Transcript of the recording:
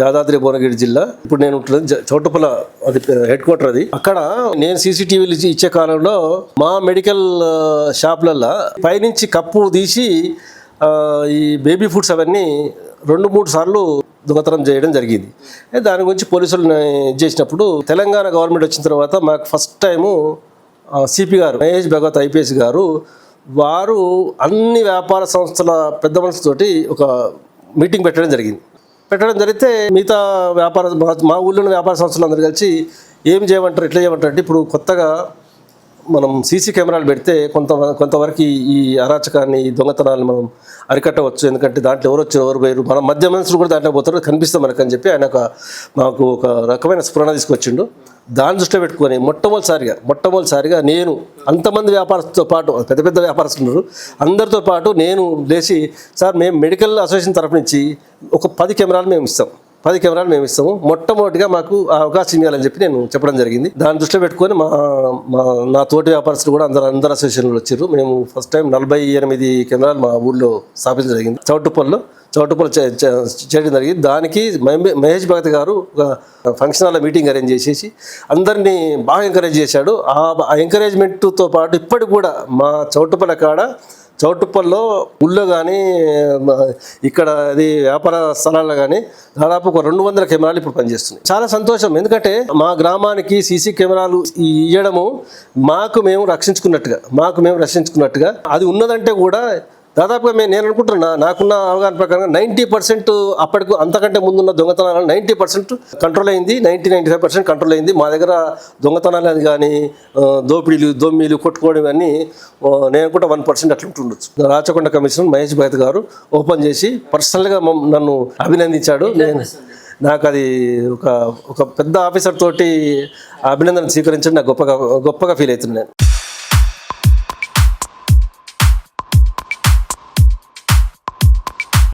యాదాద్రి భువనగిరి జిల్లా. ఇప్పుడు నేను ఉంటున్నది అది హెడ్ క్వార్టర్ అది. అక్కడ నేను సీసీటీవీలు ఇచ్చే కాలంలో మా మెడికల్ షాప్లల్లో పైనుంచి కప్పు తీసి ఈ బేబీ ఫుడ్స్ అవన్నీ రెండు మూడు సార్లు దొంగతనం చేయడం జరిగింది. దాని గురించి పోలీసులు చేసినప్పుడు తెలంగాణ గవర్నమెంట్ వచ్చిన తర్వాత మాకు ఫస్ట్ టైము సిపి గారు మహేష్ భగవత్ ఐపీఎస్ గారు వారు అన్ని వ్యాపార సంస్థల పెద్ద మనసుతోటి ఒక మీటింగ్ పెట్టడం జరిగింది. పెట్టడం జరిగితే మిగతా వ్యాపార మా- ఊళ్ళో వ్యాపార సంస్థలు అందరూ కలిసి ఏం చేయమంటారు ఎట్లా చేయమంటారు అంటే ఇప్పుడు కొత్తగా మనం సీసీ కెమెరాలు పెడితే కొంత కొంతవరకు ఈ- అరాచకాన్ని ఈ దొంగతనాన్ని మనం అరికట్టవచ్చు. ఎందుకంటే దాంట్లో ఎవరు వచ్చారు ఎవరు పోయారు? మన మధ్య మనుషులు కూడా దాంట్లో పోతారు కనిపిస్తాం మనకు అని చెప్పి ఆయన ఒక మాకు ఒక రకమైన స్ఫురణ తీసుకొచ్చిండు. దాని దృష్టిలో పెట్టుకొని మొట్టమొదటిసారిగా మొట్టమొదటిసారిగా నేను అంతమంది వ్యాపారస్తులతో పాటు పెద్ద పెద్ద వ్యాపారస్తులు ఉన్నారు. అందరితో పాటు నేను లేచి సార్ మేము మెడికల్ అసోసియేషన్ తరఫు నుంచి ఒక పది కెమెరాలు మేము ఇస్తాం. పది కెమెరాలు మేము ఇస్తాము. మొట్టమొదటిగా మాకు ఆ అవకాశం ఇవ్వాలని చెప్పి నేను చెప్పడం జరిగింది. దాన్ని దృష్టిలో పెట్టుకొని మా మా నా తోటి వ్యాపారస్తులు కూడా అందరు అందరు అసోసియేషన్లు వచ్చారు. మేము ఫస్ట్ టైం నలభై ఎనిమిది కెమెరాలు మా ఊళ్ళో స్థాపించడం జరిగింది. చౌటుప్పల్లో చౌటుప్పల్ చేయడం జరిగింది. దానికి మహేష్ భగత్ గారు ఒక ఫంక్షన్ హాల్ మీటింగ్ అరేంజ్ చేసేసి అందరినీ బాగా ఎంకరేజ్ చేశాడు. ఆ ఎంకరేజ్మెంట్తో పాటు ఇప్పటికి కూడా మా చౌటుప్పల కాడ చౌటుప్పల్లో ఊళ్ళో కానీ ఇక్కడ అది వ్యాపార స్థలాల్లో కానీ దాదాపు ఒక రెండు వందల కెమెరాలు ఇప్పుడు పనిచేస్తున్నాయి. చాలా సంతోషం. ఎందుకంటే మా గ్రామానికి సీసీ కెమెరాలు ఇవ్వడము మాకు మేము రక్షించుకున్నట్టుగా మాకు మేము రక్షించుకున్నట్టుగా అది ఉన్నదంటే కూడా దాదాపుగా మేము నేను అనుకుంటున్నా నాకున్న అవగాహన ప్రకారం నైంటీ పర్సెంట్ అప్పటికి అంతకంటే ముందున్న దొంగతనాలు నైంటీ పర్సెంట్ కంట్రోల్ అయింది ninety ninety five percent control అయింది. మా దగ్గర దొంగతనాలు అది కానీ దోపిడీలు దొమ్మిలు కొట్టుకోవడం ఆ, నేను కూడా వన్ పర్సెంట్ అట్లా ఉంటుండొచ్చు. రాచకొండ కమిషనర్ మహేష్ భగత్ గారు ఓపెన్ చేసి పర్సనల్గా నన్ను అభినందించాడు. నేను నాకు అది ఒక ఒక పెద్ద ఆఫీసర్ తోటి అభినందన స్వీకరించడం నాకు గొప్పగా గొప్పగా ఫీల్ అవుతున్నాను నేను